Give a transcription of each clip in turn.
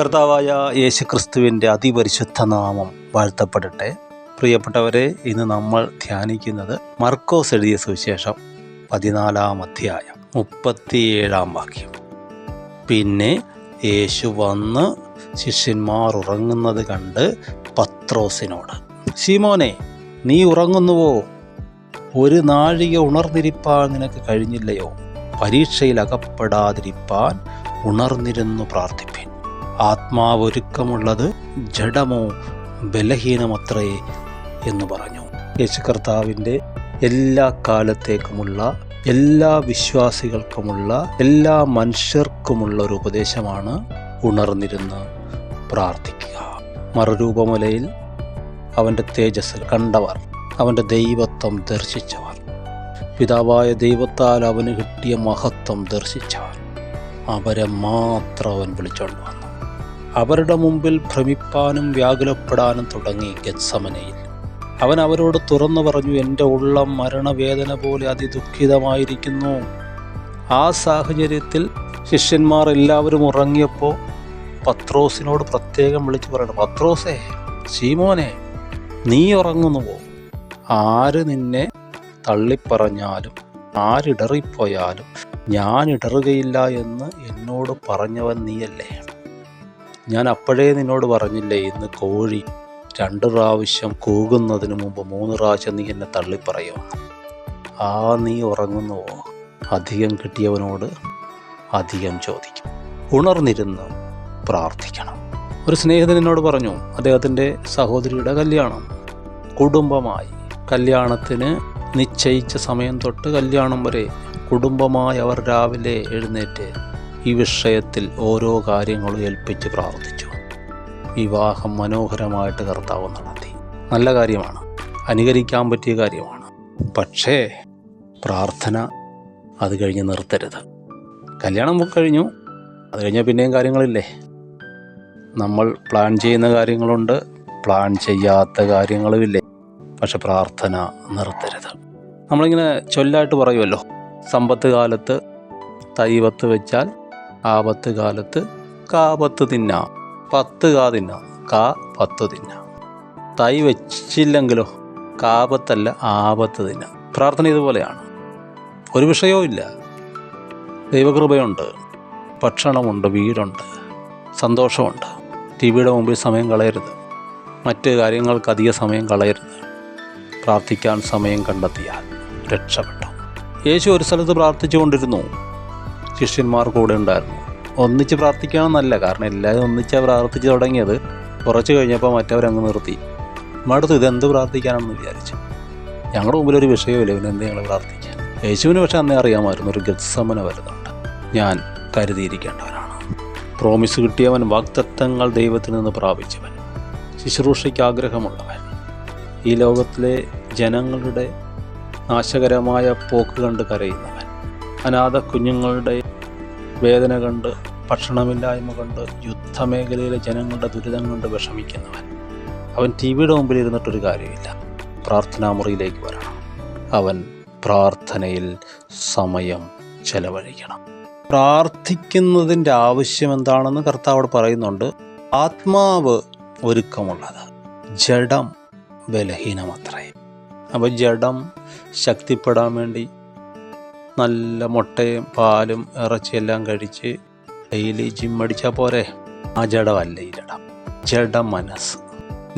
കർത്താവായ യേശുക്രിസ്തുവിന്റെ അതിപരിശുദ്ധ നാമം വാഴ്ത്തപ്പെടട്ടെ. പ്രിയപ്പെട്ടവരെ ഇന്ന് നമ്മൾ ധ്യാനിക്കുന്നത് മർക്കോസ് എഴുതിയ സുവിശേഷം പതിനാലാം അധ്യായം മുപ്പത്തിയേഴാം വാക്യം. പിന്നെ യേശു വന്ന് ശിഷ്യന്മാർ ഉറങ്ങുന്നത് കണ്ട് പത്രോസിനോട് ശിമോനെ നീ ഉറങ്ങുന്നുവോ? ഒരു നാഴിക ഉണർന്നിരിപ്പാൻ നിനക്ക് കഴിഞ്ഞില്ലയോ? പരീക്ഷയിൽ അകപ്പെടാതിരിപ്പാൻ ഉണർന്നിരുന്നു പ്രാർത്ഥിപ്പിൻ ആത്മാവൊരുക്കമുള്ളത് ജഡമോ ബലഹീനമത്രേ എന്ന് പറഞ്ഞു. യേശു കർത്താവിന്റെ എല്ലാ കാലത്തേക്കുമുള്ള എല്ലാ വിശ്വാസികൾക്കുമുള്ള എല്ലാ മനുഷ്യർക്കുമുള്ള ഒരു ഉപദേശമാണ് ഉണർന്നിരുന്ന് പ്രാർത്ഥിക്കുക. മറുരൂപമുലയിൽ അവന്റെ തേജസ്സിൽ കണ്ടവർ അവന്റെ ദൈവത്വം ദർശിച്ചവർ പിതാവായ ദൈവത്താൽ അവന് കിട്ടിയ മഹത്വം ദർശിച്ചവർ അവരെ മാത്രം അവൻ വിളിച്ചോണ്ട് അവരുടെ മുമ്പിൽ ഭ്രമിപ്പാനും വ്യാകുലപ്പെടാനും തുടങ്ങി ഗത്സമനയിൽ. അവൻ അവരോട് തുറന്നു പറഞ്ഞു എന്റെ ഉള്ളം മരണവേദന പോലെ അതിദുഃഖിതമായിരിക്കുന്നു. ആ സാഹചര്യത്തിൽ ശിഷ്യന്മാർ എല്ലാവരും ഉറങ്ങിയപ്പോൾ പത്രോസിനോട് പ്രത്യേകം വിളിച്ചു പറയണം. പത്രോസേ ശീമോനെ നീ ഉറങ്ങുന്നുവോ? ആര് നിന്നെ തള്ളിപ്പറഞ്ഞാലും ആരിടറിപ്പോയാലും ഞാൻ ഇടറുകയില്ല എന്ന് എന്നോട് പറഞ്ഞവൻ നീയല്ലേ? ഞാൻ അപ്പോഴേ നിന്നോട് പറഞ്ഞില്ലേ ഇന്ന് കോഴി രണ്ട് പ്രാവശ്യം കൂകുന്നതിന് മുമ്പ് മൂന്ന് പ്രാവശ്യം നീ എന്നെ തള്ളിപ്പറയോ ആ നീ ഉറങ്ങുന്നുവോ? അധികം കിട്ടിയവനോട് അധികം ചോദിക്കും. ഉണർന്നിരുന്ന് പ്രാർത്ഥിക്കണം. ഒരു സ്നേഹിതനോട് പറഞ്ഞു അദ്ദേഹത്തിന്റെ സഹോദരിയുടെ കല്യാണം. കുടുംബമായി. കല്യാണത്തിന് നിശ്ചയിച്ച സമയം തൊട്ട് കല്യാണം വരെ കുടുംബമായി അവർ രാവിലെ എഴുന്നേറ്റ് ഈ വിഷയത്തിൽ ഓരോ കാര്യങ്ങളും ഏൽപ്പിച്ച് പ്രാർത്ഥിച്ചു. വിവാഹം മനോഹരമായിട്ട് കർത്താവ് നടത്തി. നല്ല കാര്യമാണ്. അനുകരിക്കാൻ പറ്റിയ കാര്യമാണ്. പക്ഷേ പ്രാർത്ഥന അത് കഴിഞ്ഞ് നിർത്തരുത്. കല്യാണം കഴിഞ്ഞു. അത് കഴിഞ്ഞാൽ പിന്നെയും കാര്യങ്ങളില്ലേ? നമ്മൾ പ്ലാൻ ചെയ്യുന്ന കാര്യങ്ങളുണ്ട്. പ്ലാൻ ചെയ്യാത്ത കാര്യങ്ങളുമില്ലേ? പക്ഷെ പ്രാർത്ഥന നിർത്തരുത്. നമ്മളിങ്ങനെ ചൊല്ലായിട്ട് പറയുമല്ലോ. സമ്പത്ത് കാലത്ത് തൈവത്ത് വെച്ചാൽ ആപത്ത് കാലത്ത് കാപത്ത് തിന്നാം. പത്ത് കാ തിന്നാം. കാ പത്ത് തിന്നാം. തൈ വെച്ചില്ലെങ്കിലോ കാപത്തല്ല ആപത്ത് തിന്നാം. പ്രാർത്ഥന ഇതുപോലെയാണ്. ഒരു വിഷയവും ഇല്ല. ദൈവകൃപയുണ്ട്. ഭക്ഷണമുണ്ട് വീടുണ്ട് സന്തോഷമുണ്ട്. ടി വിയുടെ മുമ്പിൽ സമയം കളയരുത്. മറ്റ് കാര്യങ്ങൾക്ക് അധിക സമയം കളയരുത്. പ്രാർത്ഥിക്കാൻ സമയം കണ്ടെത്തിയാൽ രക്ഷപ്പെട്ടു യേശു ഒരു സ്ഥലത്ത് പ്രാർത്ഥിച്ചുകൊണ്ടിരുന്നു. ശിഷ്യന്മാർ കൂടെ ഉണ്ടായിരുന്നു. ഒന്നിച്ച് പ്രാർത്ഥിക്കണമെന്നല്ല കാരണം എല്ലാവരും ഒന്നിച്ച് പ്രാർത്ഥിച്ച് തുടങ്ങിയത്. കുറച്ച് കഴിഞ്ഞപ്പോൾ മറ്റവരങ്ങ് നിർത്തി. മടുത്തു ഇതെന്ത് പ്രാർത്ഥിക്കാനാണെന്ന് വിചാരിച്ചു. ഞങ്ങളുടെ മുമ്പിൽ ഒരു വിഷയമില്ല ഇവന് എന്ത് ഞങ്ങൾ പ്രാർത്ഥിക്കാൻ? യേശുവിന് പക്ഷെ അന്നേ അറിയാമായിരുന്നു. ഒരു ഗത്സമന വരുന്നുണ്ട്. ഞാൻ കരുതിയിരിക്കേണ്ടവനാണ്. പ്രോമിസ് കിട്ടിയവൻ വാക്തത്വങ്ങൾ ദൈവത്തിൽ നിന്ന് പ്രാപിച്ചവൻ. ശുശ്രൂഷയ്ക്ക് ആഗ്രഹമുള്ളവൻ. ഈ ലോകത്തിലെ ജനങ്ങളുടെ നാശകരമായ പോക്ക് കണ്ട് കരയുന്നവൻ. അനാഥ കുഞ്ഞുങ്ങളുടെ വേദന കണ്ട് ഭക്ഷണമില്ലായ്മ കണ്ട് യുദ്ധമേഖലയിലെ ജനങ്ങളുടെ ദുരിതം കണ്ട് വിഷമിക്കുന്നവൻ. അവൻ ടി വിയുടെ മുമ്പിൽ ഇരുന്നിട്ടൊരു കാര്യമില്ല. പ്രാർത്ഥനാ മുറിയിലേക്ക് വരണം. അവൻ പ്രാർത്ഥനയിൽ സമയം ചെലവഴിക്കണം. പ്രാർത്ഥിക്കുന്നതിന്റെ ആവശ്യം എന്താണെന്ന് കർത്താവോട് പറയുന്നുണ്ട്. ആത്മാവ് ഒരുക്കമുള്ളത് ജഡം ബലഹീനമത്രേ. അപ്പോൾ ജഡം ശക്തിപ്പെടാൻ വേണ്ടി നല്ല മുട്ടയും പാലും ഇറച്ചിയെല്ലാം കഴിച്ച് ഡെയിലി ജിം അടിച്ചാൽ പോരെ? ആ ജഡമല്ല ഈ ജഡം. ജഡ മനസ്സ്.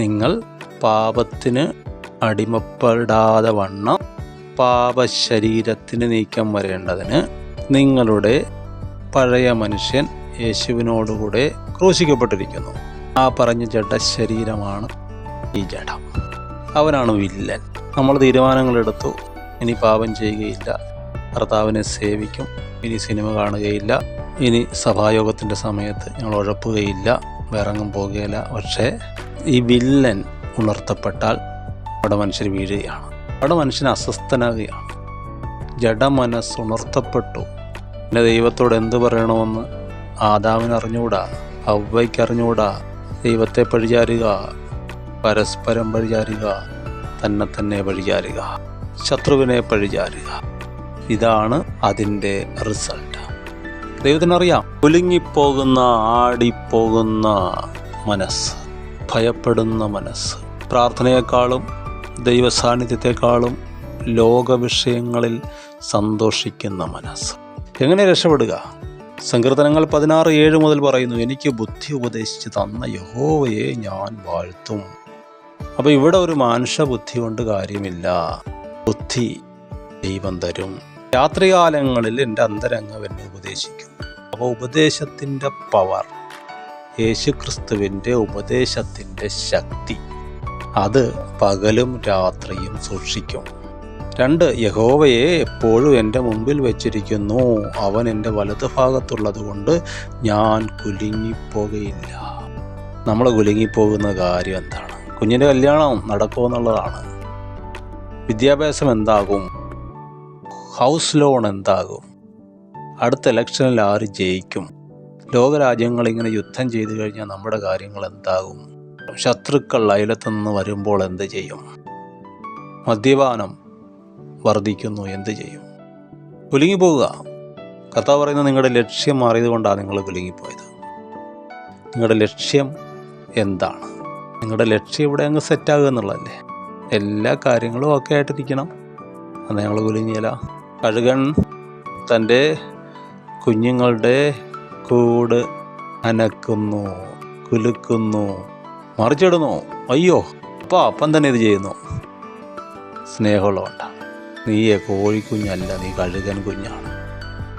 നിങ്ങൾ പാപത്തിന് അടിമപ്പെടാതെ വണ്ണം പാപശരീരത്തിന് നീക്കം വരേണ്ടതിന് നിങ്ങളുടെ പഴയ മനുഷ്യൻ യേശുവിനോടുകൂടെ ക്രൂശിക്കപ്പെട്ടിരിക്കുന്നു. ആ പറഞ്ഞ ജഡ ശരീരമാണ് ഈ ജഡം. അവനാണ് വില്ലൻ. നമ്മൾ തീരുമാനങ്ങളെടുത്തു ഇനി പാപം ചെയ്യുകയില്ല. ഭർത്താവിനെ സേവിക്കും. ഇനി സിനിമ കാണുകയില്ല. ഇനി സഭായോഗത്തിന്റെ സമയത്ത് ഞങ്ങൾ ഉഴപ്പുകയില്ല. വേറെങ്ങും പോകുകയില്ല പക്ഷേ ഈ വില്ലൻ ഉണർത്തപ്പെട്ടാൽ അവിടെ മനുഷ്യർ വീഴുകയാണ്. അവിടെ മനുഷ്യൻ അസ്വസ്ഥനാകുകയാണ്. ജഡമനസ് ഉണർത്തപ്പെട്ടു. എന്റെ ദൈവത്തോട് എന്ത് പറയണമെന്ന് ആദാവിന് അറിഞ്ഞുകൂടാ? അറിഞ്ഞുകൂടാ? ദൈവത്തെ പഴിചാരുക. പരസ്പരം പഴിചാരുക. തന്നെ തന്നെ പഴിചാരുക. ശത്രുവിനെ പഴിചാരുക. ഇതാണ് അതിന്റെ റിസൾട്ട്. ദൈവത്തിനറിയാം കുലുങ്ങിപ്പോകുന്ന ആടിപ്പോകുന്ന മനസ്സ് ഭയപ്പെടുന്ന മനസ്സ്. പ്രാർത്ഥനയെക്കാളും ദൈവസാന്നിധ്യത്തെക്കാളും ലോക വിഷയങ്ങളിൽ സന്തോഷിക്കുന്ന മനസ്സ്. എങ്ങനെ രക്ഷപ്പെടുക? സങ്കീർത്തനങ്ങൾ പതിനാറ് ഏഴ് മുതൽ പറയുന്നു എനിക്ക് ബുദ്ധി ഉപദേശിച്ച് തന്ന യഹോവയെ ഞാൻ വാഴ്ത്തും. അപ്പോൾ ഇവിടെ ഒരു മനുഷ്യ ബുദ്ധി കൊണ്ട് കാര്യമില്ല. ബുദ്ധി ദൈവം തരും. രാത്രികാലങ്ങളിൽ എന്റെ അന്തരംഗം എന്നെ ഉപദേശിക്കും അപ്പോൾ ഉപദേശത്തിന്റെ പവർ യേശുക്രിസ്തുവിന്റെ ഉപദേശത്തിന്റെ ശക്തി അത് പകലും രാത്രിയും സൂക്ഷിക്കും. രണ്ട് യഹോവയെ എപ്പോഴും എന്റെ മുമ്പിൽ വെച്ചിരിക്കുന്നു. അവൻ എന്റെ വലതുഭാഗത്തുള്ളത് കൊണ്ട് ഞാൻ കുലുങ്ങിപ്പോകയില്ല. നമ്മൾ കുലുങ്ങിപ്പോകുന്ന കാര്യം എന്താണ്? കുഞ്ഞിന്റെ കല്യാണം നടക്കുമെന്നുള്ളതാണ്. വിദ്യാഭ്യാസം എന്താകും? ഹൗസ് ലോൺ എന്താകും? അടുത്ത ഇലക്ഷനിൽ ആര് ജയിക്കും? ലോകരാജ്യങ്ങൾ ഇങ്ങനെ യുദ്ധം ചെയ്തു കഴിഞ്ഞാൽ നമ്മുടെ കാര്യങ്ങൾ എന്താകും? ശത്രുക്കൾ അയലത്തു നിന്ന് വരുമ്പോൾ എന്ത് ചെയ്യും? മദ്യപാനം വർദ്ധിക്കുന്നു എന്ത് ചെയ്യും? കുലുങ്ങിപ്പോവുക. കഥ പറയുന്നത് നിങ്ങളുടെ ലക്ഷ്യം മാറിയതുകൊണ്ടാണ് നിങ്ങൾ കുലുങ്ങിപ്പോയത്. നിങ്ങളുടെ ലക്ഷ്യം എന്താണ്? നിങ്ങളുടെ ലക്ഷ്യം ഇവിടെ അങ്ങ് സെറ്റാകുക എന്നുള്ളതല്ലേ? എല്ലാ കാര്യങ്ങളും ഒക്കെ ആയിട്ടിരിക്കണം. അത് ഞങ്ങൾ കുലുങ്ങിയല്ല കഴുകൻ തന്റെ കുഞ്ഞുങ്ങളുടെ കൂട് അനക്കുന്നു കുലുക്കുന്നു മറിച്ചിടുന്നു. അയ്യോ അപ്പം അപ്പം തന്നെ ഇത് ചെയ്യുന്നു. സ്നേഹമുള്ളതുകൊണ്ടാണ് നീയെ കോഴിക്കുഞ്ഞല്ല നീ കഴുകൻ കുഞ്ഞാണ്.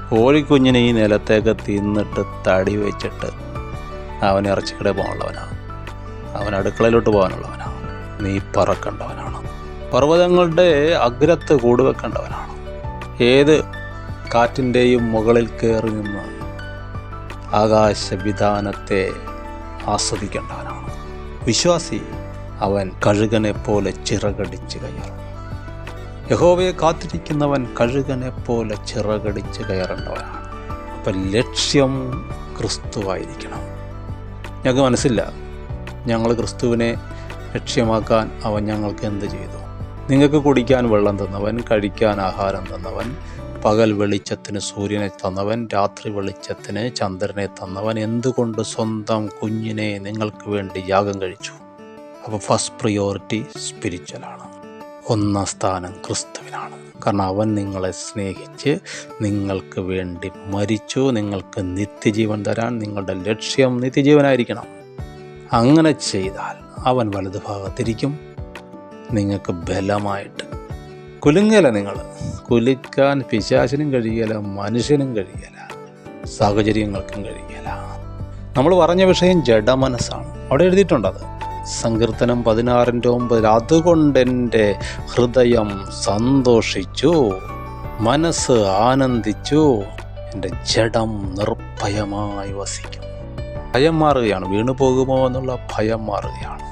കോഴിക്കുഞ്ഞിനെ ഈ നിലത്തേക്ക് തിന്നിട്ട് തടി വെച്ചിട്ട് അവൻ ഇറച്ചിക്കടെ പോകാനുള്ളവനാണ് അവൻ അടുക്കളയിലോട്ട് പോകാനുള്ളവനാണ് നീ പറക്കേണ്ടവനാണ്. പർവതങ്ങളുടെ അഗ്രത്ത് കൂടുവെക്കേണ്ടവനാണ്. ഏത് കാറ്റിന്റെയും മുകളിൽ കയറി നിന്ന് ആകാശവിധാനത്തെ ആസ്വദിക്കേണ്ടവനാണ്. വിശ്വാസി അവൻ കഴുകനെ പോലെ ചിറകടിച്ച് കയറും. യഹോവയെ കാത്തിരിക്കുന്നവൻ കഴുകനെ പോലെ ചിറകടിച്ച് കയറേണ്ടവനാണ്. അപ്പം ലക്ഷ്യം ക്രിസ്തുവായിരിക്കണം. ഞങ്ങൾക്ക് മനസ്സില്ല. ഞങ്ങൾ ക്രിസ്തുവിനെ ലക്ഷ്യമാക്കാൻ അവൻ ഞങ്ങൾക്ക് എന്ത് ചെയ്തു? നിങ്ങൾക്ക് കുടിക്കാൻ വെള്ളം തന്നവൻ കഴിക്കാൻ ആഹാരം തന്നവൻ പകൽ വെളിച്ചത്തിന് സൂര്യനെ തന്നവൻ രാത്രി വെളിച്ചത്തിന് ചന്ദ്രനെ തന്നവൻ എന്തുകൊണ്ട് സ്വന്തം കുഞ്ഞിനെ നിങ്ങൾക്ക് വേണ്ടി യാഗം കഴിച്ചു? അപ്പോൾ ഫസ്റ്റ് പ്രിയോറിറ്റി സ്പിരിച്വലാണ് ഒന്നാം സ്ഥാനം ക്രിസ്തുവിനാണ്. കാരണം അവൻ നിങ്ങളെ സ്നേഹിച്ച് നിങ്ങൾക്ക് വേണ്ടി മരിച്ചു നിങ്ങൾക്ക് നിത്യജീവൻ തരാൻ നിങ്ങളുടെ ലക്ഷ്യം നിത്യജീവനായിരിക്കണം. അങ്ങനെ ചെയ്താൽ അവൻ വലതുഭാഗത്തിരിക്കും. നിങ്ങൾക്ക് ബലമായിട്ട്. കുലുങ്ങല നിങ്ങൾ. കുലിക്കാൻ പിശാചിനും കഴിയല മനുഷ്യനും കഴിയല സാഹചര്യങ്ങൾക്കും കഴിയല. നമ്മൾ പറഞ്ഞ വിഷയം ജഡമനസ്സാണ്. അവിടെ എഴുതിയിട്ടുണ്ടത് സങ്കീർത്തനം പതിനാറിന്റെ ഒമ്പതിൽ അതുകൊണ്ടെന്റെ ഹൃദയം സന്തോഷിച്ചു മനസ്സ് ആനന്ദിച്ചു എന്റെ ജഡം നിർഭയമായി വസിക്കും ഭയം മാറുകയാണ് വീണു പോകുമോ എന്നുള്ള ഭയം മാറുകയാണ്.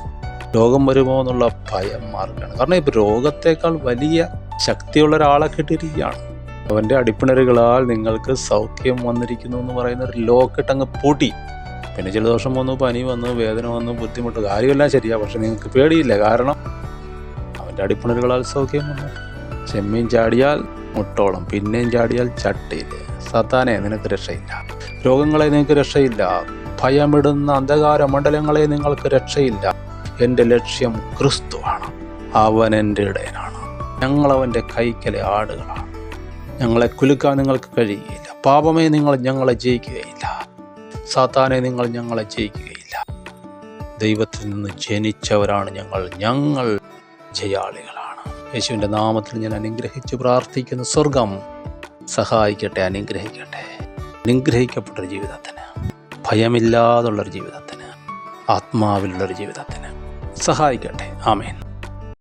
രോഗം വരുമോ എന്നുള്ള ഭയം മാറുകയാണ് കാരണം ഇപ്പോൾ രോഗത്തേക്കാൾ വലിയ ശക്തിയുള്ള ഒരാളെ കിട്ടിയിരിക്കുകയാണ്. അവന്റെ അടിപ്പിണരുകളാൽ നിങ്ങൾക്ക് സൗഖ്യം വന്നിരിക്കുന്നു എന്ന് പറയുന്ന ഒരു ലോക്കിട്ട് അങ്ങ് പൂട്ടി. പിന്നെ ജലദോഷം വന്നു പനി വന്നു വേദന വന്നു ബുദ്ധിമുട്ട് കാര്യമെല്ലാം ശരിയാണ് പക്ഷെ നിങ്ങൾക്ക് പേടിയില്ല. കാരണം അവന്റെ അടിപ്പിണരുകളാൽ സൗഖ്യം വന്നു. ചെമ്മീൻ ചാടിയാൽ മുട്ടോളം പിന്നെയും ചാടിയാൽ ചട്ടിയില്ല സത്താനെ നിനക്ക് രക്ഷയില്ല. രോഗങ്ങളെ നിങ്ങൾക്ക് രക്ഷയില്ല. ഭയമിടുന്ന അന്ധകാര മണ്ഡലങ്ങളെ നിങ്ങൾക്ക് രക്ഷയില്ല. എന്റെ ലക്ഷ്യം ക്രിസ്തുവാണ്. അവൻ എന്റെ ഇടയനാണ്. ഞങ്ങളവന്റെ കൈക്കലെ ആടുകളാണ്. ഞങ്ങളെ കുലുക്കാൻ നിങ്ങൾക്ക് കഴിയുകയില്ല പാപമേ നിങ്ങൾ ഞങ്ങളെ ജയിക്കുകയില്ല. സാത്താനെ നിങ്ങൾ ഞങ്ങളെ ജയിക്കുകയില്ല. ദൈവത്തിൽ നിന്ന് ജനിച്ചവരാണ് ഞങ്ങൾ. ഞങ്ങൾ ജയാളികളാണ്. യേശുവിന്റെ നാമത്തിൽ ഞാൻ അനുഗ്രഹിച്ച് പ്രാർത്ഥിക്കുന്ന. സ്വർഗം സഹായിക്കട്ടെ അനുഗ്രഹിക്കട്ടെ. അനുഗ്രഹിക്കപ്പെട്ടൊരു ജീവിതത്തിന് ഭയമില്ലാതുള്ളൊരു ജീവിതത്തിന് ആത്മാവിലുള്ളൊരു ജീവിതത്തിന്. സഹായിക്കട്ടെ. ആമേൻ.